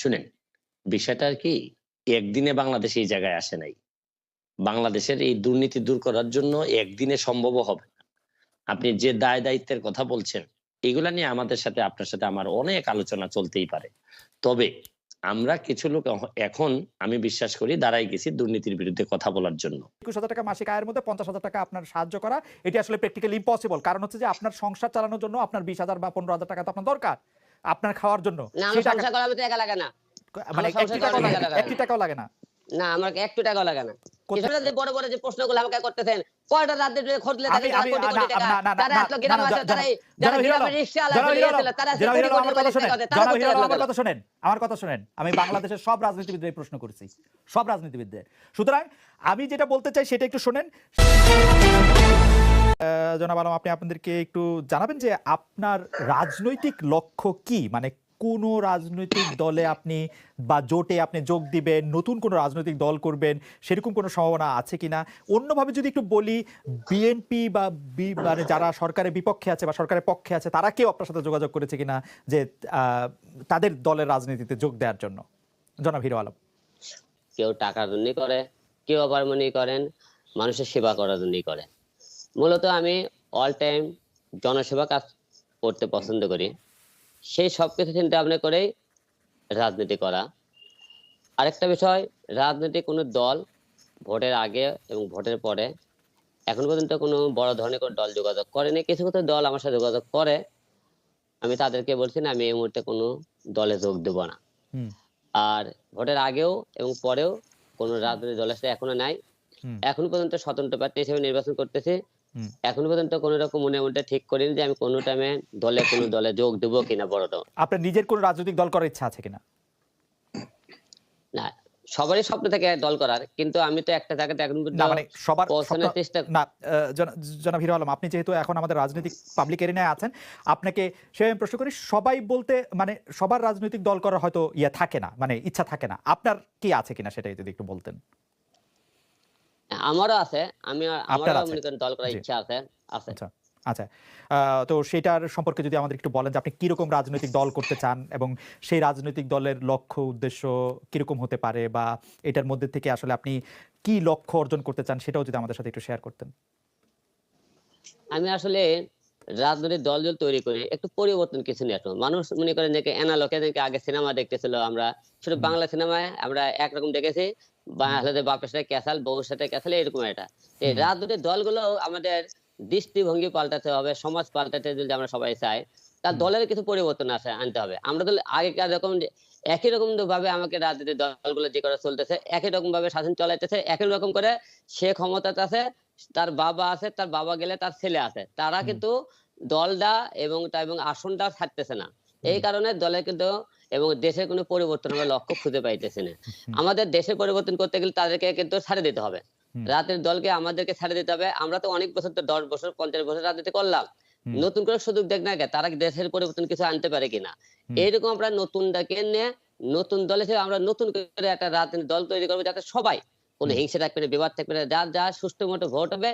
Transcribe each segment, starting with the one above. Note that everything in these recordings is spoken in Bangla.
শুনেন, বিষয়টা কি, একদিনে বাংলাদেশ এই জায়গায় আসে নাই। বাংলাদেশের এই দুর্নীতি দূর করার জন্য একদিনে সম্ভব হবে না। আপনি যে দায় দায়িত্বের কথা বলছেন, এগুলা নিয়ে আমাদের সাথে, আপনার সাথে আমার অনেক আলোচনা চলতেই পারে। তবে আমরা কিছু লোক এখন আমি বিশ্বাস করি দাঁড়াই গেছি দুর্নীতির বিরুদ্ধে কথা বলার জন্য। একুশ হাজার টাকা মাসিক আয়ের মধ্যে পঞ্চাশ হাজার টাকা আপনার সাহায্য করা, এটি আসলে প্র্যাকটিক্যালি ইম্পসিবল কারণ হচ্ছে যে আপনার সংসার চালানোর জন্য আপনার বিশ হাজার বা পনেরো হাজার টাকা তো আপনার দরকার। আপনার খাওয়ার জন্য। আমার সংসার করার ভিতরে একা লাগে না। মানে একটি টাকাও লাগে না, টাকা লাগে একটি টাকাও লাগে না। না আমার একটু টাকাও লাগে না। কোথায়- কৃষকরা যে বড় বড় যে প্রশ্নগুলো আমাকে করতেছেন কয়টা রাতে খোঁজলে আমি- আমি- না, না, না, না, তারা এত গ্রাম আছে জন- যারা হিরো আলম, আলা জনাব হিরো আলম, হয়েছিল, তারা জনাব হিরো আলম, আমার কথা শোনেন, আমার কথা আমার কথা আমি বাংলাদেশের সব রাজনীতিবিদদের প্রশ্ন করছি। সব রাজনীতিবিদদের। সুতরাং আমি যেটা বলতে চাই সেটা একটু শোনেন। জনাব আলম, আপনি আপনাদেরকে একটু জানাবেন যে আপনার রাজনৈতিক লক্ষ্য কি? মানে কোন রাজনৈতিক দলে আপনি বা জোটে আপনি যোগ দিবেন, নতুন কোনো রাজনৈতিক দল করবেন, সেরকম কোনো সম্ভাবনা আছে কিনা? অন্যভাবে যদি একটু বলি বিএনপি বা মানে যারা সরকারের বিপক্ষে আছে বা সরকারের পক্ষে আছে, তারা কেউ আপনার সাথে যোগাযোগ করেছে কিনা যে তাদের দলের রাজনীতিতে যোগ দেওয়ার জন্য? জনাব হিরো আলম। কেউ টাকার জন্যই করে, কেউ আবার মনে করেন মানুষের সেবা করার জন্যই করে। মূলত আমি অল টাইম জনসেবা কাজ করতে পছন্দ করি। সেই সব কিছু চিন্তা ভাবনা করেই রাজনীতি করা। আরেকটা বিষয় রাজনীতি কোনো দল ভোটের আগে এবং ভোটের পরে এখন পর্যন্ত কোনো বড় ধরনের কোনো দল যোগাযোগ করেনি। কিছু কিছু দল আমার সাথে যোগাযোগ করে। আমি তাদেরকে বলছি না আমি এই মুহূর্তে কোনো দলে যোগ দেবো না। আর ভোটের আগেও এবং পরেও কোনো রাজনৈতিক দলের সাথে এখনও নাই। এখন পর্যন্ত স্বতন্ত্র প্রার্থী হিসেবে নির্বাচন করতেছি। এখন পর্যন্ত কোনো রকম মনে মনটা ঠিক করিনি যে আমি কোনো টাইমে দলে কোনো দলে যোগ দেবো কিনা বড় দল। আপনার নিজের কোনো রাজনৈতিক দল করার ইচ্ছা আছে কিনা? না সবারই স্বপ্ন থাকে দল করার কিন্তু আমি তো একটা জায়গাতে এখন মানে সবার চেষ্টা না জনাব হিরো আলম আপনি যেহেতু এখন আমাদের রাজনৈতিক পাবলিক এরিনায় আছেন আপনাকে সে আমি প্রশ্ন করি সবাই বলতে মানে সবার রাজনৈতিক দল করার হয়তো ইয়ে থাকে না মানে ইচ্ছা থাকে না। আপনার কি আছে কিনা সেটাই যদি একটু বলতেন? আমারও আছে। আমি আমারও? মনে করেন দল করার ইচ্ছা আছে আছে। আচ্ছা আচ্ছা। তো সেটার সম্পর্কে যদি আমাদের একটু বলেন যে আপনি কীরকম রাজনৈতিক দল করতে চান এবং সেই রাজনৈতিক দলের লক্ষ্য উদ্দেশ্য কীরকম হতে পারে বা এটার মধ্যে থেকে আসলে আপনি কি লক্ষ্য অর্জন করতে চান সেটাও যদি আমাদের সাথে একটু শেয়ার করতেন। আমি আসলে রাজনৈতিক দল দল তৈরি করে একটু পরিবর্তন কিছু নিয়ে আসব মানুষ মনে করেন যে এনালোকে আগে সিনেমা দেখতেছিল আমরা। শুধু বাংলা সিনেমায় আমরা একরকম দেখেছি বাংলাদেশের বাপের সাথে ক্যাসাল বউর সাথে ক্যাসাল এরকম এই রাজনৈতিক দলগুলো আমাদের দৃষ্টিভঙ্গি পাল্টাতে হবে সমাজ পাল্টাতে যদি আমরা সবাই চাই তার দলের কিছু পরিবর্তন আসে আনতে হবে। আমরা তো আগেকার রকম একই রকম ভাবে আমাকে রাজনৈতিক দলগুলো যে করে চলতেছে একই রকম ভাবে শাসন চলাইতেছে একই রকম করে সে ক্ষমতাতে আছে তার বাবা আছে তার বাবা গেলে তার ছেলে আছে। তারা কিন্তু দলটা এবং তা এবং আসনটা ছাড়তেছে না। এই কারণে দলে কিন্তু এবং দেশের কোনো পরিবর্তন আমরা লক্ষ্য খুঁজে পাইতেছি না। আমাদের দেশের পরিবর্তন করতে গেলে তাদেরকে কিন্তু ছাড়ে দিতে হবে। রাতের দলকে আমাদেরকে ছাড়ে দিতে হবে। আমরা তো অনেক বছর তো দশ বছর পঞ্চাশ বছর রাজনীতি করলাম। নতুন করে সুযোগ দেখ না তারা কি দেশের পরিবর্তন কিছু আনতে পারে কিনা। এরকম এইরকম আমরা নতুন ডাকে নিয়ে নতুন দল হিসেবে আমরা নতুন করে একটা রাজনীতি দল তৈরি করব যাতে সবাই কোনো হিংসা থাকবে না বিবাদ থাকবে না। যার যার সুষ্ঠু মতো ভোট হবে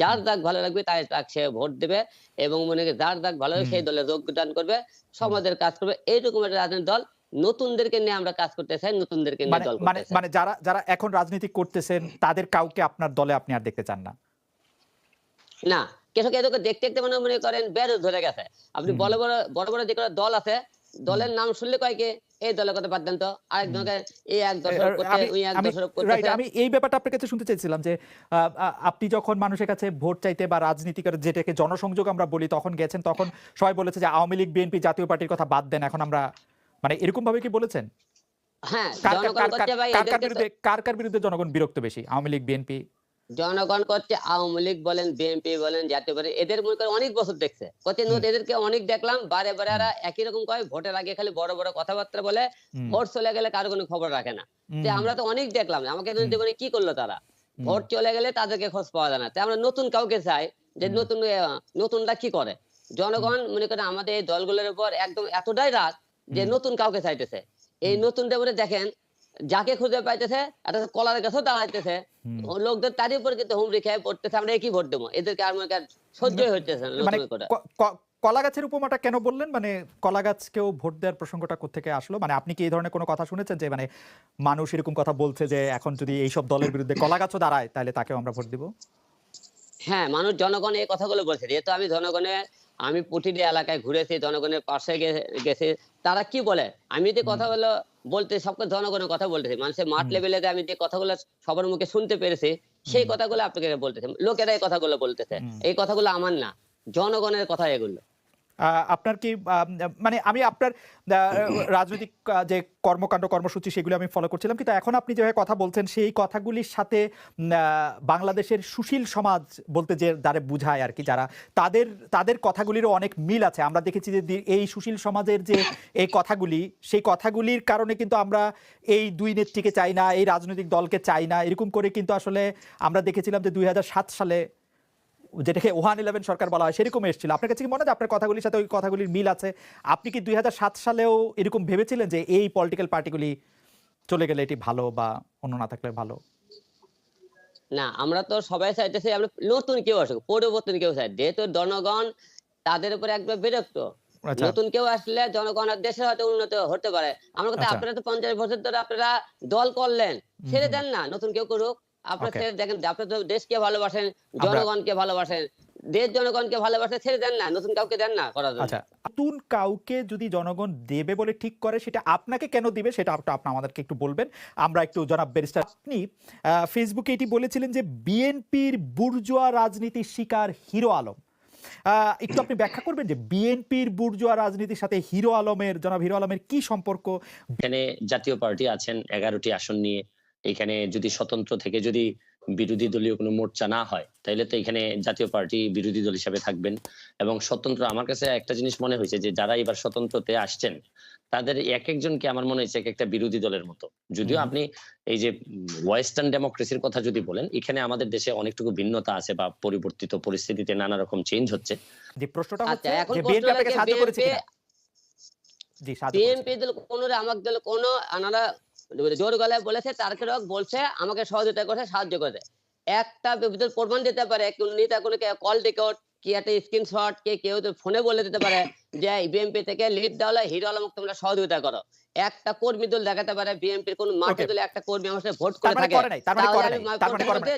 যার দাগ ভালো লাগবে তাই তাক সে ভোট দেবে এবং মনে যার দাগ ভালো হুম। সেই দলে যোগদান করবে সমাজের কাজ করবে। এইরকম একটা রাজনৈতিক দল নতুনদেরকে নিয়ে আমরা কাজ করতে চাই নতুনদেরকে নিয়ে মানে দল মানে মানে যারা যারা এখন রাজনীতি করতেছেন তাদের কাউকে আপনার দলে আপনি আর দেখতে চান না? না কৃষক এদেরকে দেখতে দেখতে মনে মনে করেন বের ধরে গেছে। আপনি বড় বড় বড় বড় যে কোনো দল আছে দলের নাম শুনলে কয় কে? এই দলের কথা বাদ দেন তো। আরেক দলকে এই এক করতে ওই এক right, করতেছে আমি এই ব্যাপারটা আপনার কাছে শুনতে চাইছিলাম যে আপনি যখন মানুষের কাছে ভোট চাইতে বা রাজনীতি করে যেটাকে জনসংযোগ আমরা বলি তখন গেছেন তখন সবাই বলেছে যে আওয়ামী লীগ বিএনপি জাতীয় পার্টির কথা বাদ দেন এখন আমরা মানে এরকম ভাবে কি বলেছেন? হ্যাঁ কার কার- বিরুদ্ধে কার কার বিরুদ্ধে জনগণ বিরক্ত বেশি আওয়ামী লীগ বিএনপি? জনগণ করছে আওয়ামী লীগ বলেন বিএনপি বলেন জাতীয় পার্টি এদের মনে করে অনেক বছর দেখছে। করছে হুম। এদেরকে অনেক দেখলাম বারে বারে এরা একই রকম কয় ভোটের আগে খালি বড় বড় কথাবার্তা বলে ভোট চলে গেলে কারও কোনো খবর রাখে না। যে আমরা তো অনেক দেখলাম আমাকে তো। জীবনে কি করল তারা? ভোট চলে গেলে তাদেরকে খোঁজ পাওয়া যায় না। তাই আমরা নতুন কাউকে চাই যে। নতুন আহ, নতুনরা কি করে? জনগণ মনে করেন আমাদের এই দলগুলোর উপর একদম এতটাই রাগ যে নতুন কাউকে চাইতেছে। এই। নতুনটা বলে দেখেন যাকে খুঁজে পাইতেছে একটা কলার গাছও দাঁড়াইতেছে। লোকদের তারই উপর কিন্তু হুমড়ি খেয়ে পড়তেছে আমরা একই ভোট দেবো? এদেরকে আর মনে সহ্যই ক- কলা গাছের উপমাটা কেন বললেন? মানে কলা গাছকেও ভোট দেওয়ার প্রসঙ্গটা কোথেকে আসলো? মানে আপনি কি এই ধরনের কোনো কথা শুনেছেন যে মানে মানুষ এরকম কথা বলছে যে এখন যদি এইসব দলের বিরুদ্ধে কলা গাছও দাঁড়ায় তাহলে তাকেও আমরা ভোট দিব? হ্যাঁ মানুষ জনগণ এই কথাগুলো বলছে। যেহেতু আমি জনগণের আমি প্রতিটি এলাকায় ঘুরেছি জনগণের পাশে গেছি তারা কি বলে? আমি যে কথাগুলো বলতে সবকে জনগণের কথা বলতেছে। মানুষের মাঠ লেভেলে আমি যে কথাগুলো সবার মুখে শুনতে পেরেছি সেই কথাগুলো আপনাকে বলতেছে। লোকেরা এই কথাগুলো বলতেছে। এই কথাগুলো আমার না। জনগণের কথা এগুলো। আপনার কি মানে আমি আপনার রাজনৈতিক যে কর্মকাণ্ড, কর্মসূচি সেগুলো আমি ফলো করছিলাম, কিন্তু এখন আপনি যেভাবে কথা বলছেন, সেই কথাগুলির সাথে বাংলাদেশের সুশীল সমাজ বলতে যে দ্বারে বুঝায় আর কি, যারা, তাদের তাদের কথাগুলিরও অনেক মিল আছে। আমরা দেখেছি যে এই সুশীল সমাজের যে এই কথাগুলি, সেই কথাগুলির কারণে কিন্তু আমরা এই দুই নেত্রীকে চাই না, এই রাজনৈতিক দলকে চাই না, এরকম করে কিন্তু আসলে আমরা দেখেছিলাম যে দুই হাজার সাত সালে যেটাকে ওয়ান ইলেভেন সরকার বলা হয় সেরকম এসেছিল। আপনার কাছে কি মনে হয় আপনার কথাগুলির সাথে ওই কথাগুলির মিল আছে? আপনি কি দুই সালেও এরকম ভেবেছিলেন যে এই পলিটিক্যাল পার্টিগুলি চলে গেলে এটি ভালো বা অন্য না থাকলে ভালো? না আমরা তো সবাই চাইতেছি আমরা নতুন কেউ আসুক পরিবর্তন কেউ চাই। যেহেতু জনগণ তাদের উপরে একবার বিরক্ত। আচ্ছা। নতুন কেউ আসলে জনগণ আর দেশে হয়তো উন্নত হতে পারে। আমার কথা আচ্ছা। আপনারা তো পঞ্চাশ বছর ধরে আপনারা দল করলেন ছেড়ে দেন না নতুন কেউ করুক। আপনারা. ছেড়ে দেখেন আপনারা তো দেশকে ভালোবাসেন জনগণকে ভালোবাসেন। দেশ জনগণকে ভালোবাসে ছেড়ে দেন না নতুন কাউকে দেন না করার আচ্ছা। নতুন কাউকে যদি জনগণ দেবে বলে ঠিক করে সেটা আপনাকে কেন দিবে সেটা আপনি আমাদেরকে একটু বলবেন। আমরা একটু জনাব ব্যারিস্টার আপনি ফেসবুকে এটি বলেছিলেন যে বিএনপির বুর্জোয়া রাজনীতির শিকার হিরো আলম। আহ, একটু আপনি ব্যাখ্যা করবেন যে বিএনপির বুর্জোয়া রাজনীতির সাথে হিরো আলমের জনাব হিরো আলমের কি সম্পর্ক? এখানে জাতীয় পার্টি আছেন এগারোটি আসন নিয়ে এখানে যদি স্বতন্ত্র থেকে যদি বিরোধী দলীয় কোনো মোর্চা না হয় তাহলে তো এখানে জাতীয় পার্টি বিরোধী দল হিসাবে থাকবেন। এবং স্বতন্ত্র আমার কাছে একটা জিনিস মনে হয়েছে যে যারা এবার স্বতন্ত্রতে আসছেন তাদের এক একজনকে আমার মনে হয়েছে এক একটা বিরোধী দলের মতো। যদিও আপনি এই যে ওয়েস্টার্ন ডেমোক্রেসির কথা যদি বলেন এখানে আমাদের দেশে অনেকটুকু ভিন্নতা আছে বা পরিবর্তিত পরিস্থিতিতে নানা রকম চেঞ্জ হচ্ছে। যে প্রশ্নটা আচ্ছা, হচ্ছে যে বিএনপি আপনাকে সাহায্য করেছে কিনা? জি সাহায্য বিএনপি দল কোন আমার দল কোন আনারা জোর গলায় বলেছে তারকেরক বলছে, আমাকে সহযোগিতা করছে, সাহায্য করেছে। একটা বিভিন্ন প্রমাণ দিতে পারে কোন নেতা কোনো কল রেকর্ড কি একটা স্ক্রিনশট কে কেউ ফোনে বলে দিতে পারে। যে বিএনপি থেকে লিড দেওয়া হলো হিরো আলমকে তোমরা সহযোগিতা করো। একটা কর্মী দল দেখাতে পারে বিএনপির কোন মাঠে দলে একটা কর্মী আমার সাথে ভোট করে থাকে। তার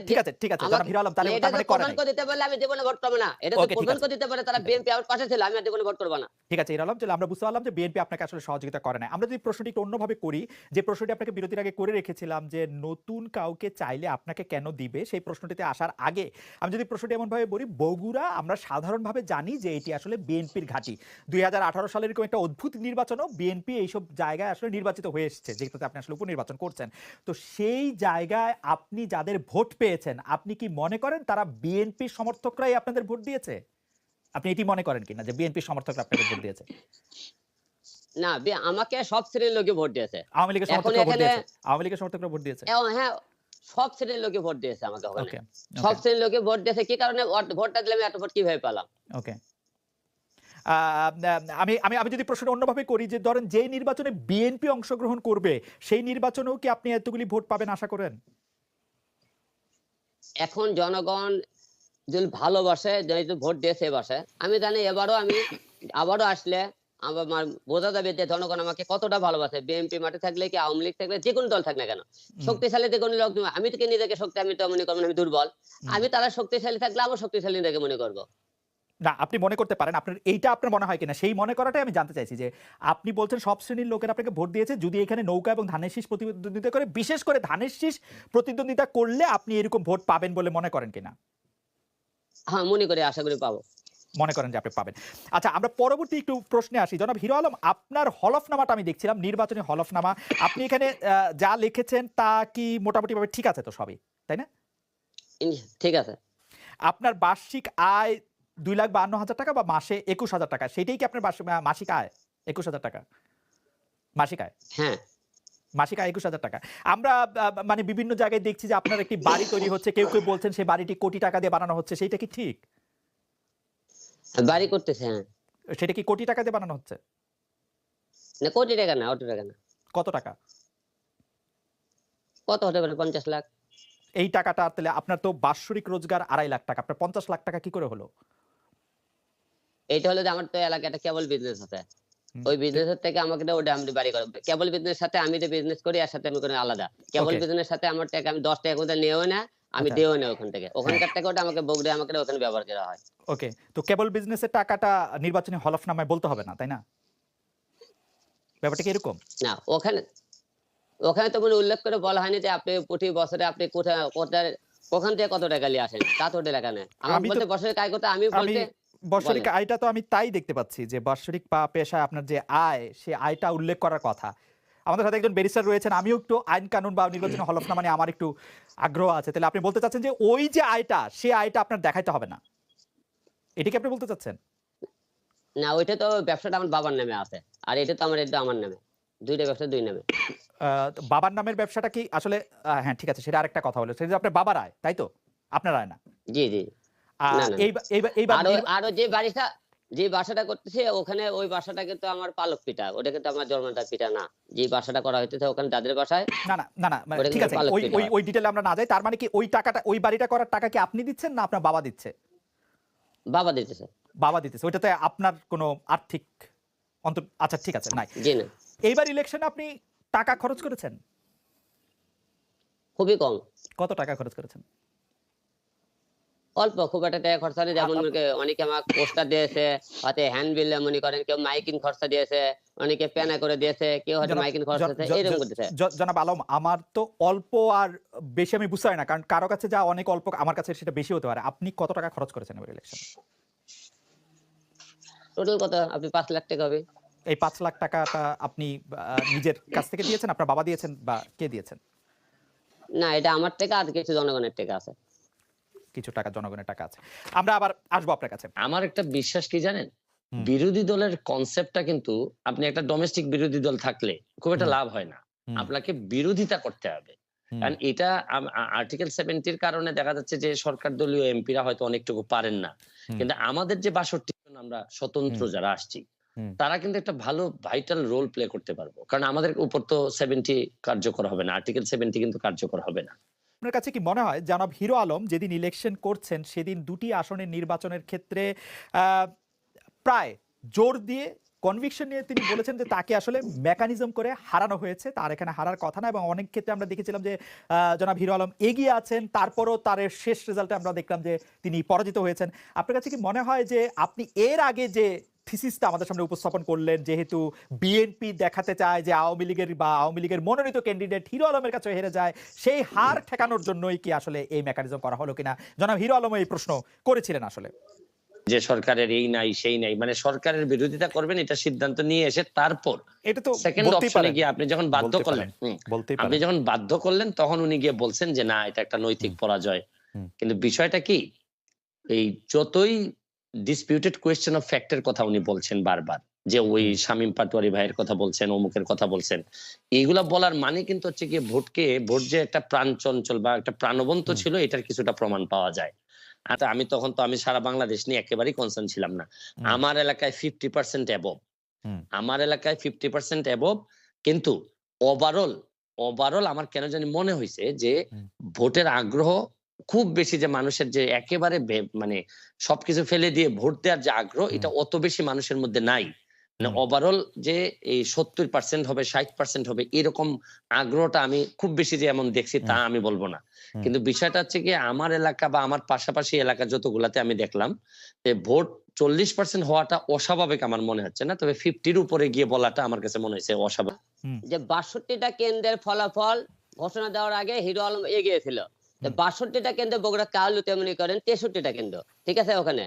ঠিক আছে ঠিক আছে জনাব হিরো আলম তাহলে এটা তার মানে করে নাই। দিতে পারলে আমি জীবনে ভোট করব না। এটা তো প্রমাণ। করে দিতে পারে তারা বিএনপি আমার পাশে ছিল আমি আর জীবনে ভোট করব না। ঠিক আছে হিরো আলম তাহলে আমরা বুঝতে পারলাম যে বিএনপি আপনাকে আসলে সহযোগিতা করে না আমরা যদি প্রশ্নটি একটু অন্যভাবে করি যে প্রশ্নটি আপনাকে বিরতির আগে করে রেখেছিলাম যে নতুন কাউকে চাইলে আপনাকে কেন দিবে সেই প্রশ্নটিতে আসার আগে আমি যদি প্রশ্নটি এমন ভাবে বলি বগুড়া আমরা সাধারণভাবে জানি যে এটি আসলে বিএনপির ঘাঁটি। দুই সালের এরকম একটা অদ্ভুত নির্বাচনও বিএনপি এইসব জায়গায় আসলে নির্বাচিত হয়ে এসেছে যেটাতে আপনি আসলে উপনির্বাচন করছেন। তো সেই জায়গায় আপনি যাদের ভোট পেয়েছেন আপনি কি মনে করেন তারা বিএনপি সমর্থকরাই আপনাদের ভোট দিয়েছে? আপনি এটি মনে করেন কিনা যে বিএনপি সমর্থকরা আপনাদের ভোট দিয়েছে? না আমাকে সব শ্রেণির লোকে ভোট দিয়েছে। আওয়ামী লীগের সমর্থকরা ভোট দিয়েছে। আওয়ামী লীগের সমর্থকরা ভোট দিয়েছে? হ্যাঁ সব শ্রেণির লোকে ভোট দিয়েছে আমাকে ওখানে সব শ্রেণির লোকে ভোট দিয়েছে কি কারণে ভোটটা দিলে আমি এত ভোট কীভাবে পেলাম? ওকে আমি আমি আমি যদি প্রশ্ন অন্যভাবে করি যে ধরেন যে নির্বাচনে বিএনপি অংশগ্রহণ করবে সেই নির্বাচনেও কি আপনি এতগুলি ভোট পাবেন আশা করেন? এখন জনগণ যদি ভালোবাসে যেহেতু ভোট দিয়েছে এবাসে আমি জানি এবারও আমি আবারও আসলে আমার বোঝা যাবে যে জনগণ আমাকে কতটা ভালোবাসে। বিএনপি মাঠে থাকলে কি আওয়ামী লীগ থাকলে যে কোনো দল থাক না কেন। শক্তিশালী যে কোনো লোক আমি তো নিজেকে শক্তি আমি তো মনে করব আমি দুর্বল। আমি তারা শক্তিশালী থাকলে আমার শক্তিশালী নিজেকে মনে করব। না আপনি মনে করতে পারেন আপনার এইটা আপনার মনে হয় কিনা সেই মনে করাটাই আমি জানতে চাইছি যে আপনি বলছেন সব শ্রেণির লোকের আপনাকে ভোট দিয়েছে যদি এখানে নৌকা এবং ধানের শীষ প্রতিদ্বন্দ্বিতা করে বিশেষ করে ধানের শীষ প্রতিদ্বন্দ্বিতা করলে আপনি এরকম ভোট পাবেন বলে মনে করেন কিনা? হ্যাঁ মনে করি আশা করি পাবো। মনে করেন যে আপনি পাবেন। আচ্ছা আমরা পরবর্তী একটু প্রশ্নে আসি। জনাব হিরো আলম আপনার হলফনামাটা আমি দেখছিলাম নির্বাচনী হলফনামা। আপনি এখানে যা লিখেছেন তা কি মোটামুটিভাবে ঠিক আছে তো সবই তাই না? ঠিক আছে। আপনার বার্ষিক আয় দুই লাখ বান্ন হাজার টাকা বা মাসে একুশ হাজার টাকা। সেটাই কি আপনার মাসিক আয়? একুশ হাজার টাকা। মাসিক আয়? হ্যাঁ। মাসিক আয় একুশ হাজার টাকা। আমরা মানে বিভিন্ন জায়গায় দেখছি যে আপনার একটি বাড়ি তৈরি হচ্ছে কেউ কেউ বলছেন সেই বাড়িটি কোটি টাকা দিয়ে বানানো হচ্ছে সেইটা কি ঠিক? বাড়ি করতেছে হ্যাঁ। সেটা কি কোটি টাকা দিয়ে বানানো হচ্ছে? না কোটি টাকা না অত টাকা না। কত টাকা? কত হতে পারে পঞ্চাশ লাখ? এই টাকাটা তাহলে আপনার তো বাৎসরিক রোজগার আড়াই লাখ টাকা। আপনার পঞ্চাশ লাখ টাকা কি করে হলো? এইটা হলো যে আমার তো এলাকায় একটা কেবল বিজনেস আছে হুম। ওই বিজনেসের থেকে আমাকে ওটা আমি বাড়ি করে কেবল বিজনেস সাথে আমি যে বিজনেস করি এর সাথে আমি কোনো আলাদা কেবল. বিজনেস সাথে আমার টাকা আমি দশ টাকা করে নিয়েও না আমি আচ্ছা। দিও না ওখান থেকে ওখানকার টাকা ওটা আমাকে বগুড়ে আমাকে ওখানে ব্যবহার করা হয় ওকে তো কেবল বিজনেসের টাকাটা নির্বাচনী হলফনামায় বলতে হবে না তাই না ব্যাপারটা কি এরকম না ওখানে ওখানে তো উল্লেখ করে বলা হয়নি যে আপনি প্রতি বছরে আপনি কোথায় কোথায় ওখান থেকে কত টাকা নিয়ে আসেন তা তো ওটা লেখা নেই আমার আমি বলতে বছরে কাজ করতে আমি আমি বলতে বার্ষিক আয়টা তো আমি তাই দেখতে পাচ্ছি যে বার্ষিক বা পেশায় আপনার যে আয় সে আয়টা উল্লেখ করার কথা। আমাদের সাথে একজন ব্যারিস্টার রয়েছেন আমিও একটু আইন কানুন বা নির্বাচনী হলফনামা নিয়ে আমার একটু আগ্রহ আছে। তাহলে আপনি বলতে চাচ্ছেন যে ওই যে আয়টা সে আয়টা আপনার দেখাইতে হবে না? এটা কি আপনি বলতে চাচ্ছেন? না ওইটা তো ব্যবসাটা আমার বাবার নামে আছে। আর এটা তো আমার এটা আমার নামে। দুইটা ব্যবসা দুই নামে। বাবার নামের ব্যবসাটা কি আসলে হ্যাঁ ঠিক আছে সেটা আরেকটা কথা হলো। সেটা আপনার বাবার আয় তাই তো? আপনার আয় না? জি জি। আর যে বাড়িটা যে বাসাটা করতেছে ওখানে ওই বাসাটা কিন্তু আমার পালক পিঠা ওটা কিন্তু আমার জন্মদার পিঠা না। যে বাসাটা করা হইতেছে ওখানে দাদের বাসায় না না না না মানে ঠিক আছে ওই ওই ওই ডিটেলে আমরা না যাই তার মানে কি ওই টাকাটা ওই বাড়িটা করার টাকা কি আপনি দিচ্ছেন না আপনার বাবা দিচ্ছে? বাবা দিতেছে বাবা দিতেছে ওইটাতে আপনার কোনো আর্থিক অন্তর আচ্ছা ঠিক আছে নাই। জি না। এইবার ইলেকশনে আপনি টাকা খরচ করেছেন? খুবই কম। কত টাকা খরচ করেছেন? অল্প খুব একটা টাকা খরচা নেই যেমন অনেকে আমার পোস্টার দিয়েছে হয়তো হ্যান্ড বিল মনে করেন কেউ মাইকিং খরচা দিয়েছে অনেকে পেনা করে দিয়েছে কেউ হয়তো মাইকিং খরচা দিয়েছে এরকম করতেছে। জনাব আলম আমার তো অল্প আর বেশি আমি বুঝতে পারি না কারণ কারও কাছে যা অনেক অল্প আমার কাছে সেটা বেশি হতে পারে। আপনি কত টাকা খরচ করেছেন এবার ইলেকশন টোটাল কত? আপনি পাঁচ লাখ টাকা হবে। এই পাঁচ লাখ টাকাটা আপনি নিজের কাছ থেকে দিয়েছেন? আপনার বাবা দিয়েছেন বা কে দিয়েছেন? না এটা আমার টাকা আর কিছু জনগণের টাকা আছে। কিছু টাকা জনগণের টাকা আছে। আমরা আবার আসব আপনার কাছে। আমার একটা বিশ্বাস কি জানেন? বিরোধী দলের কনসেপ্টটা কিন্তু আপনি একটা ডোমেস্টিক বিরোধী দল থাকলে খুব একটা লাভ হয় না। আপনাকে বিরোধিতা করতে হবে। কারণ এটা আর্টিকেল সেভেন্টির কারণে দেখা যাচ্ছে যে সরকার দলীয় এমপিরা হয়তো অনেকটুকু পারেন না। কিন্তু আমাদের যে বাষট্টি জন আমরা স্বতন্ত্র যারা আসছি তারা কিন্তু একটা ভালো ভাইটাল রোল প্লে করতে পারব। কারণ আমাদের উপর তো সেভেন্টি কার্যকর হবে না। আর্টিকেল সেভেন্টি কিন্তু কার্যকর হবে না। আপনার কাছে কি মনে হয়, জনাব হিরো আলম যেদিন ইলেকশন করছেন, সেদিন দুটি আসনের নির্বাচনের ক্ষেত্রে প্রায় জোর দিয়ে কনভিকশন নিয়ে তিনি বলেছেন যে তাকে আসলে মেকানিজম করে হারানো হয়েছে, তার এখানে হারার কথা না এবং অনেক ক্ষেত্রে আমরা দেখেছিলাম যে জনাব হিরো আলম এগিয়ে আছেন, তারপরও তার শেষ রেজাল্টে আমরা দেখলাম যে তিনি পরাজিত হয়েছেন। আপনার কাছে কি মনে হয় যে আপনি এর আগে যে থিসিসটা আমাদের সামনে উপস্থাপন করলেন যেহেতু বিএনপি দেখাতে চায় যে আওয়ামী লীগের বা আওয়ামী লীগের মনোনীত ক্যান্ডিডেট হিরো আলমের কাছে হেরে যায় সেই হার ঠেকানোর জন্যই কি আসলে এই মেকানিজম করা হলো কিনা? জনাব হিরো আলম এই প্রশ্ন করেছিলেন আসলে। যে সরকারের এই নাই সেই নাই মানে সরকারের বিরোধিতা করবেন এটা সিদ্ধান্ত নিয়ে এসে তারপর এটা তো সেকেন্ড অপশনে গিয়ে আপনি যখন বাধ্য করলেন। আপনি যখন বাধ্য করলেন তখন উনি গিয়ে বলছেন যে না এটা একটা নৈতিক পরাজয়। কিন্তু বিষয়টা কি? এই যতই ডিসপিউটেড কোয়েশ্চেন অফ ফ্যাক্টের কথা উনি বলছেন বারবার যে ওই শামীম পাটোয়ারি ভাইয়ের কথা বলছেন অমুকের কথা বলছেন। এইগুলা বলার মানে কিন্তু হচ্ছে কি ভোটকে ভোট যে একটা প্রাণ চঞ্চল বা একটা প্রাণবন্ত ছিল এটার কিছুটা প্রমাণ পাওয়া যায়। আচ্ছা আমি তখন তো আমি সারা বাংলাদেশ নিয়ে একেবারেই কনসার্ন ছিলাম না। আমার এলাকায় ফিফটি পার্সেন্ট অ্যাবভ আমার এলাকায় ফিফটি পার্সেন্ট অ্যাবভ কিন্তু ওভারঅল ওভারঅল আমার কেন জানি মনে হয়েছে যে ভোটের আগ্রহ খুব বেশি যে মানুষের যে একেবারে মানে সবকিছু ফেলে দিয়ে ভোট দেওয়ার যে আগ্রহ এটা অত বেশি মানুষের মধ্যে নাই। মানে ওভারঅল যে এই সত্তর পার্সেন্ট হবে ষাট পার্সেন্ট হবে এরকম আগ্রহটা আমি খুব বেশি যে এমন দেখছি তা আমি বলব না। কিন্তু বিষয়টা হচ্ছে কি আমার এলাকা বা আমার পাশাপাশি এলাকা যতগুলাতে আমি দেখলাম যে ভোট চল্লিশ পার্সেন্ট হওয়াটা অস্বাভাবিক আমার মনে হচ্ছে না। তবে ফিফটির উপরে গিয়ে বলাটা আমার কাছে মনে হয়েছে অস্বাভাবিক। যে বাষট্টিটা কেন্দ্রের ফলাফল ঘোষণা দেওয়ার আগে হিরো আলম এগিয়ে ছিল। তো বাষট্টিটা কেন্দ্র বগুড়া কাউলু তেমনি করেন, তেষট্টিটা কেন্দ্র, ঠিক আছে ওখানে?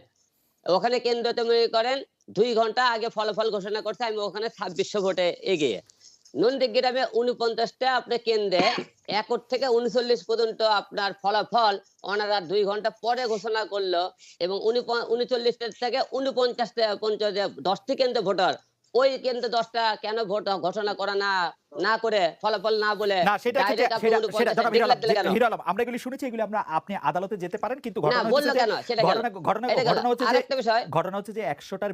ওখানে কেন্দ্র তেমনি করেন, দুই ঘণ্টা আগে ফলাফল ঘোষণা করছে, আমি ওখানে ছাব্বিশশো ভোটে এগিয়ে। নন্দীগ্রামে উনপঞ্চাশটা আপনার কেন্দ্রে একর থেকে উনচল্লিশ পর্যন্ত আপনার ফলাফল ওনারা দুই ঘণ্টা পরে ঘোষণা করল এবং উনচল্লিশটা থেকে উনপঞ্চাশটা পঞ্চাশ দশটি কেন্দ্র ভোটার ওই কেন্দ্রে দশটা কেন ভোট ঘোষণা করা না না করে ফলাফল না বলে না সেটা হচ্ছে direct যে- আপনি সেটা 49 সেটা জনাব হিরো declare আলম, দিলে কেন? হিরো আলম, আমরা এগুলি শুনেছি এগুলি আমরা আপনি আদালতে যেতে পারেন কিন্তু ঘটনা হচ্ছে যে ঘটনা ঘটনা হচ্ছে ঘটনা হচ্ছে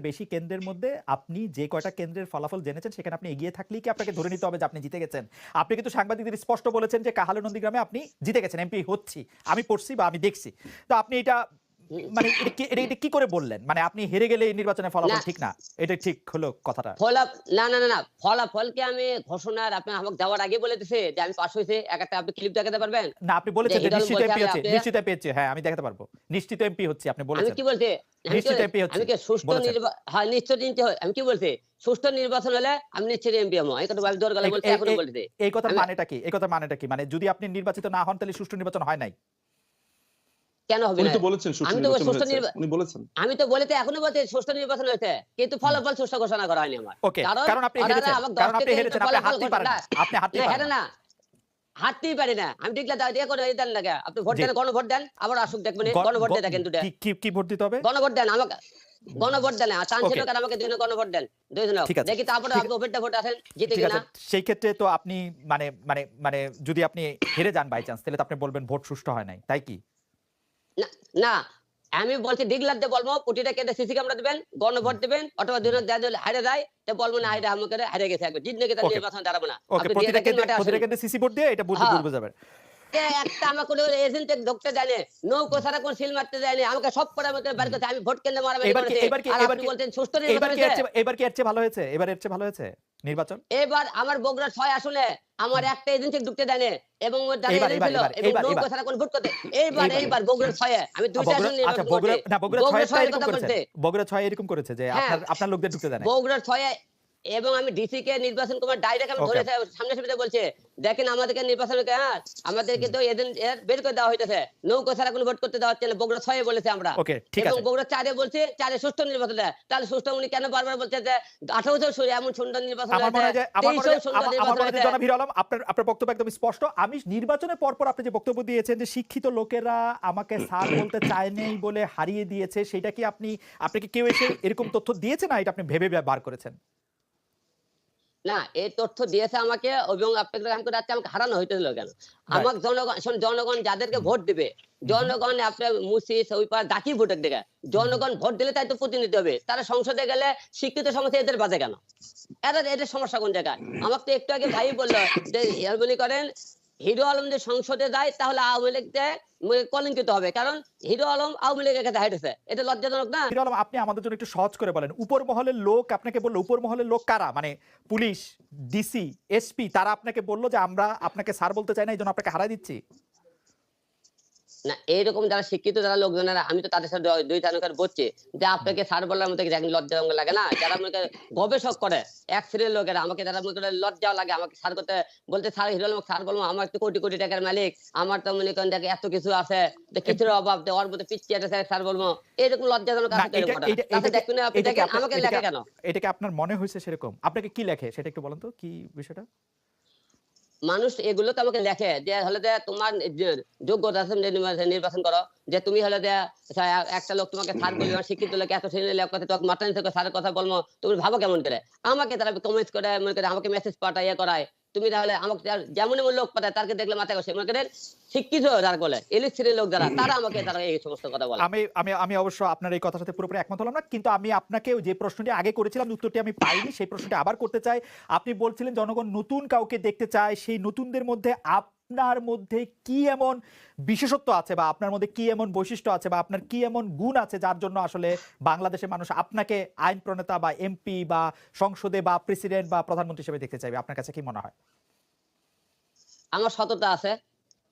বেশি কেন্দ্রের মধ্যে আপনি যে কয়টা কেন্দ্রের ফলাফল জেনেছেন সেখানে আপনি এগিয়ে থাকলেই কি আপনাকে ধরে নিতে হবে যে আপনি জিতে গেছেন। আপনি কিন্তু সাংবাদিকদের স্পষ্ট বলেছেন যে কাহালু নন্দীগ্রামে আপনি জিতে গেছেন এমপি হচ্ছি আমি পড়ছি বা আমি দেখছি। তো আপনি এটা মানে এটা কি করে বললেন? মানে আপনি হেরে গেলে এই নির্বাচনের ফলাফল ঠিক না? এটা ঠিক হলো কথাটা। না না না না ফলাফলকে আমি ঘোষণার আপনি আমাকে আগে বলে দিছে যে আমি পাস একটা আপনি ক্লিপ দেখাতে পারবেন? না আপনি বলেছেন যে নিশ্চিত এমপি হচ্ছে নিশ্চিত এমপি হচ্ছে হ্যাঁ আমি দেখাতে পারব। নিশ্চিত এমপি হচ্ছে আপনি আমি কি আমি নিশ্চিত MP হচ্ছে। আমি কি সুষ্ঠু নির্বাচন হ্যাঁ নিশ্চিত হয় আমি কি বলছি? সুষ্ঠু নির্বাচন হলে আমি নিশ্চিত এমপি হব। এই কথা ভাবি দরকার বলতে এখনও বলতে এই আমি- মানেটা কি? এই কথার মানেটা কি? মানে যদি আপনি নির্বাচিত না হন তাহলে সুষ্ঠু নির্বাচন হয় নাই? কেন হবে উনি না? তো বলেছেন সুষ্ঠু আমি তো নির্বাচন সুষ্ঠু উনি বলেছেন। আমি তো বলেতে এখনও বলতে সুষ্ঠু নির্বাচন হয়েছে কিন্তু ফলাফল সুষ্ঠু ঘোষণা করা হয়নি আমার। ওকে কারণ আপনি হেরেছেন কারণ আপনি হেরেছেন আপনি হাঁটতেই পারেন আপনি না পারেন না। হাঁটতেই পারি না। আমি দাও দিয়ে করে দেন কে? আপনি ভোট। দেন গণভোট দেন আবার আসুক দেখবেন গণভোট গ- দিয়ে দেখেন দুটা। কি- কি কি ভোট দিতে হবে? গণভোট দেন আমাকে গণভোট দেন আর চান্স ছিল কারণ আমাকে দুজন গণভোট দেন? দুজন ঠিক দেখি তারপরে আপনি ওপেনটা ভোট আছেন জিতে ঠিক কিনা। সেই ক্ষেত্রে তো আপনি মানে মানে মানে যদি আপনি হেরে যান বাই চান্স তাহলে তো আপনি বলবেন ভোট সুষ্ঠু হয় নাই তাই কি? না না আমি বলছি ডিগলার দিয়ে বলব পুটিটা কেটে সিসি ক্যামেরা দিবেন গণভোট দিবেন অথবা দুজন দেয় দিলে হারে যায় তো বলব না হারে আমাকে হারে গেছে একবার জিতনে তার নির্বাচন দাঁড়াবো না প্রতিটা। কেন্দ্রে সিসি ভোট দিয়ে এটা বুঝতে হ্যাঁ। বুঝবে যাবে একটা কোনো এজেন্টে ঢুকতে নৌকো ছাড়া কোন সিল মারতে আমাকে সব করে আমাকে বের করতে আমি ভোট কেন্দ্রে মারামারি এবার এবার কি এবার কি বলতেন সুস্থ এবার কি এবার কি এর চেয়ে ভালো হয়েছে? এবার এর চেয়ে ভালো হয়েছে নির্বাচন? এবার আমার বগুড়া ছয় আসনে আমার একটা এজেন্সি ঢুকতে এবং ওর এইবার, ছিল এবং নৌকো। কোন ভোট করতে এইবার এইবার। বগুড়া ছয়ে আমি দুইটা বগুড়া আসন আচ্ছা বগুড়া না বগুড়া বগুড়া এরকম করেছে। বগুড়া ছয় এরকম করেছে যে হ্যাঁ। আপনার আপনার লোকদের ঢুকতে দেয় না বগুড়ার ছয়ে এবং আমি ডিসি কে নির্বাচন করার ডাইরেক্ট আমি. ধরেছে সামনে সামনে বলছে দেখেন আমাদেরকে নির্বাচন হ্যাঁ আমাদেরকে তো এজেন্ট বের করে দেওয়া হইতেছে। নৌকো ছাড়া কোনো ভোট করতে দেওয়া হচ্ছে না বগুড়া ছয়ে বলেছে আমরা। এবং বগুড়া চারে বলছে চারে সুষ্ঠু নির্বাচন। তাহলে সুষ্ঠু উনি কেন বারবার বলছে যে আঠারো বছর এমন সুন্দর নির্বাচন আপনার আপনার বক্তব্য একদম স্পষ্ট। আমি নির্বাচনের পর পর আপনি যে বক্তব্য দিয়েছেন যে শিক্ষিত লোকেরা আমাকে স্যার বলতে চায় নেই বলে হারিয়ে দিয়েছে সেটা কি আপনি আপনাকে কেউ এসে এরকম তথ্য দিয়েছে না এটা আপনি ভেবে বার করেছেন? না এই তথ্য দিয়েছে আমাকে এবং আপনাদের আমি রাত্রে আমাকে হারানো হইতেছিল কেন? আমার জনগণ জনগণ যাদেরকে ভোট দিবে জনগণ আপনার মুসি সৈপা ডাকি ভোটের দিকে জনগণ ভোট দিলে তাই তো প্রতিনিধি হবে। তারা সংসদে গেলে শিক্ষিত সংসদে এদের বাজে কেন? এরা এদের সমস্যা কোন জায়গায়? আমাকে তো একটু আগে ভাই বলল যে ইয়ারবনি করেন হিরো আলম সংসদে যায়, তাহলে আওয়ামী লীগকে কলঙ্কিত হবে। কারণ হিরো আলম আওয়ামী লীগের কাছে হাইটেছে এটা লজ্জাজনক না? হিরো আলম, আপনি আমাদের জন্য একটু সহজ করে বলেন। উপর মহলের লোক আপনাকে বলল, উপর মহলের লোক কারা? মানে পুলিশ, ডিসি, এসপি, তারা আপনাকে বলল যে আমরা আপনাকে স্যার বলতে চাই না, এই জন্য আপনাকে হারাই দিচ্ছি? না এইরকম যারা শিক্ষিত যারা লোকজনেরা আমি তো তাদের সাথে দুই- তানুকার বলছি যে আপনাকে স্যার বলার মতো দেখেন লজ্জা লাগে না? যারা মনে গবেষক করে এক শ্রেণির লোকেরা আমাকে যারা মনে করে লজ্জা লাগে আমাকে স্যার করতে বলতে স্যার হিরো আলম স্যার বলব আমার তো কোটি কোটি টাকার মালিক আমার তো মনে করেন দেখে এত কিছু আছে কিছুর অভাব ওর মধ্যে পিচ্ছি একটা স্যার বলব। এরকম লজ্জাজনক আছে দেখবেন আপনি আমাকে লেখে কেন? এটাকে আপনার মনে হয়েছে সেরকম। আপনাকে কি লেখে? সেটা একটু বলেন তো কি বিষয়টা? মানুষ এগুলো তো আমাকে দেখে যে হলে যে তোমার যোগ্যতা আছে নির্বাচন- করো, যে তুমি হলে যে একটা লোক তোমাকে সার বলবে শিক্ষিত লোক এত শ্রেণির লোক কথা তোমাকে মাতানি থেকে সারের কথা বলব, তুমি ভাবো কেমন করে? আমাকে তারা কমেন্ট করে, মনে করে আমাকে মেসেজ পাঠায় ইয়ে করায়। তুমি তাহলে আমাকে যেমন এমন লোক পাঠায়, তারকে দেখলে মাথায় গেছে মনে করেন শিক্ষিত যারা বলে, এলিট লোক যারা, তারা আমাকে তারা এই সমস্ত কথা বলে। আমি আমি আমি অবশ্য আপনার এই কথার সাথে পুরোপুরি একমত হলাম না, কিন্তু আমি আপনাকে যে প্রশ্নটি আগে করেছিলাম, উত্তরটি আমি পাইনি, সেই প্রশ্নটি আবার করতে চাই। আপনি বলছিলেন, জনগণ নতুন কাউকে দেখতে চায়, সেই নতুনদের মধ্যে আপনার মধ্যে কি এমন বিশেষত্ব আছে বা আপনার মধ্যে কি এমন বৈশিষ্ট্য আছে বা আপনার কি এমন গুণ আছে যার জন্য আসলে বাংলাদেশের মানুষ আপনাকে আইন প্রণেতা বা এমপি বা সংসদে বা প্রেসিডেন্ট বা প্রধানমন্ত্রী হিসেবে দেখতে চাইবে? আপনার কাছে কি মনে হয়? আমার সততা আছে।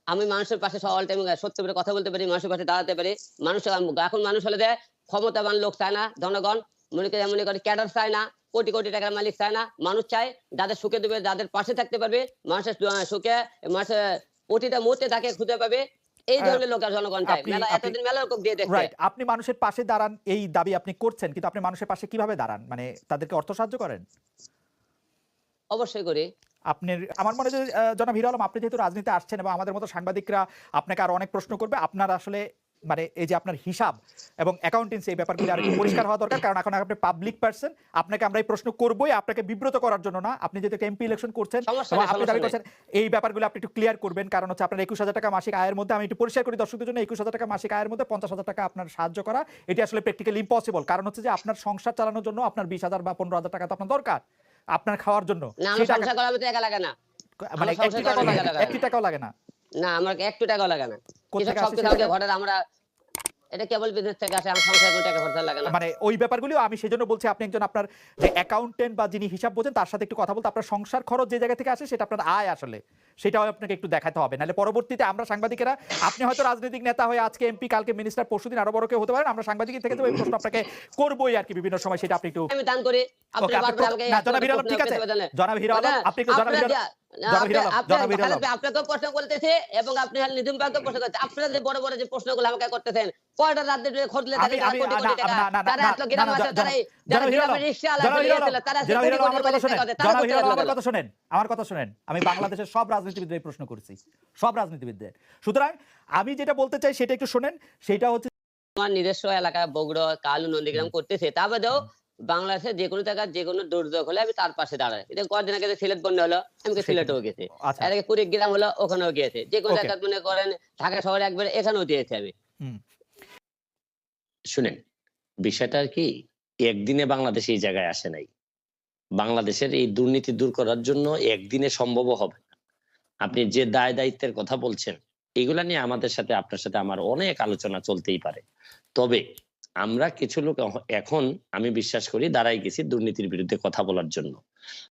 আমি মানুষের পাশে অল টাইম সত্য করে কথা বলতে পারি, মানুষের পাশে দাঁড়াতে পারি। মানুষ এখন মানুষ হলে যে ক্ষমতাবান লোক চায় না। জনগণ মনে করে মনে করে ক্যাডার চায় না কোটি কোটি টাকার মালিক চায় না মানুষ চায় যাদের সুখে দেবে যাদের পাশে থাকতে পারবে মানুষের সুখে মানুষের প্রতিটা মুহূর্তে তাকে খুঁজে পাবে। এই ধরনের লোকের জনগণ চায়। মেলা এতদিন মেলা লোক দিয়ে দেখছে। রাইট আপনি মানুষের পাশে দাঁড়ান এই দাবি আপনি করছেন কিন্তু আপনি মানুষের পাশে কীভাবে দাঁড়ান? মানে তাদেরকে অর্থ সাহায্য করেন? অবশ্যই করি। আপনার আমার মনে হয় যে আহ, জনাব হিরো আলম আপনি যেহেতু রাজনীতি আসছেন এবং আমাদের মতো সাংবাদিকরা আপনাকে আর অনেক প্রশ্ন করবে আপনার আসলে মানে এই যে আপনার হিসাব এবং অ্যাকাউন্টেন্সি এই ব্যাপারগুলো আর পরিষ্কার হওয়া দরকার। কারণ এখন আপনি পাবলিক পার্সন আপনাকে আমরা এই প্রশ্ন করবোই আপনাকে বিব্রত করার জন্য না। আপনি যেহেতু এমপি ইলেকশন করছেন আপনি দাবি করছেন এই ব্যাপারগুলো আপনি একটু ক্লিয়ার করবেন। কারণ হচ্ছে আপনার একুশ হাজার টাকা মাসিক আয়ের মধ্যে আমি একটু পরিষ্কার করি দর্শকদের জন্য একুশ হাজার টাকা মাসিক আয়ের মধ্যে পঞ্চাশ হাজার টাকা আপনার সাহায্য করা এটি আসলে প্র্যাকটিক্যালি ইম্পসিবল কারণ হচ্ছে যে আপনার সংসার চালানোর জন্য আপনার বিশ হাজার বা পনেরো হাজার টাকা তো আপনার দরকার আপনার খাওয়ার জন্য। মানে একটি টাকাও লাগে না। না। আমার একটু টাকাও লাগে না। কিছু আসে সবকিছু ঘরের আমরা এটা কেবল বিদেশ থেকে আসে? আমার সংসার টাকা খরচা লাগে না। মানে ওই ব্যাপারগুলিও আমি সেজন্য বলছি আপনি একজন আপনার যে অ্যাকাউন্টেন্ট বা যিনি হিসাব বোঝেন তার সাথে একটু কথা বলতে আপনার সংসার খরচ যে জায়গা থেকে আসে সেটা আপনার আয় আসলে। সেটাও আপনাকে একটু দেখাতে হবে। নাহলে পরবর্তীতে আমরা সাংবাদিকেরা আপনি হয়তো রাজনৈতিক নেতা হয়ে আজকে এমপি কালকে মিনিস্টার পরশুদিন আরও বড় কেউ হতে পারেন আমরা সাংবাদিক থেকে তো এই প্রশ্ন আপনাকে করবোই আর কি বিভিন্ন সময় সেটা আপনি একটু আমি দান করি। আপনি জনাব হিরো আলম, প্রশ্ন ঠিক আছে। জনাব হিরো আলম, না, আপনি জনাব আপনারা আপনাকেও প্রশ্ন করতেছে এবং আপনি নিধুম প্রশ্ন আপনারা যে বড় বড় যে প্রশ্নগুলো আমাকে করতেছেন কয়টা খোঁজলে আমার কথা শুনেন আমার কথা আমি বাংলাদেশের সব রাজনীতিবিদদের প্রশ্ন করছি সব রাজনীতিবিদদের। সুতরাং আমি যেটা বলতে চাই সেটা একটু শোনেন সেটা হচ্ছে আমার নিজস্ব এলাকা বগুড়া কালু নন্দীগ্রাম করতেছে তা বাদেও বাংলাদেশে যে কোনো জায়গায় যে কোনো দুর্যোগ হলে আমি তার পাশে দাঁড়াই। এটা কদিন আগে সিলেট বন্যা হলো আমি। সিলেটেও গেছি। আচ্ছা। এর আগে কুড়িগ্রাম হলো ওখানেও গিয়েছে। যে কোনো. জায়গায় মনে করেন ঢাকা শহরে একবার এখানেও দিয়েছি আমি। শুনেন বিষয়টা আর কি? একদিনে বাংলাদেশ এই জায়গায় আসে নাই। বাংলাদেশের এই দুর্নীতি দূর করার জন্য একদিনে সম্ভব হবে না। আপনি যে দায় দায়িত্বের কথা বলছেন এগুলা নিয়ে আমাদের সাথে আপনার সাথে আমার অনেক আলোচনা চলতেই পারে। তবে আমরা কিছু লোক এখন আমি বিশ্বাস করি দাঁড়াই গেছি দুর্নীতির বিরুদ্ধে কথা বলার জন্য।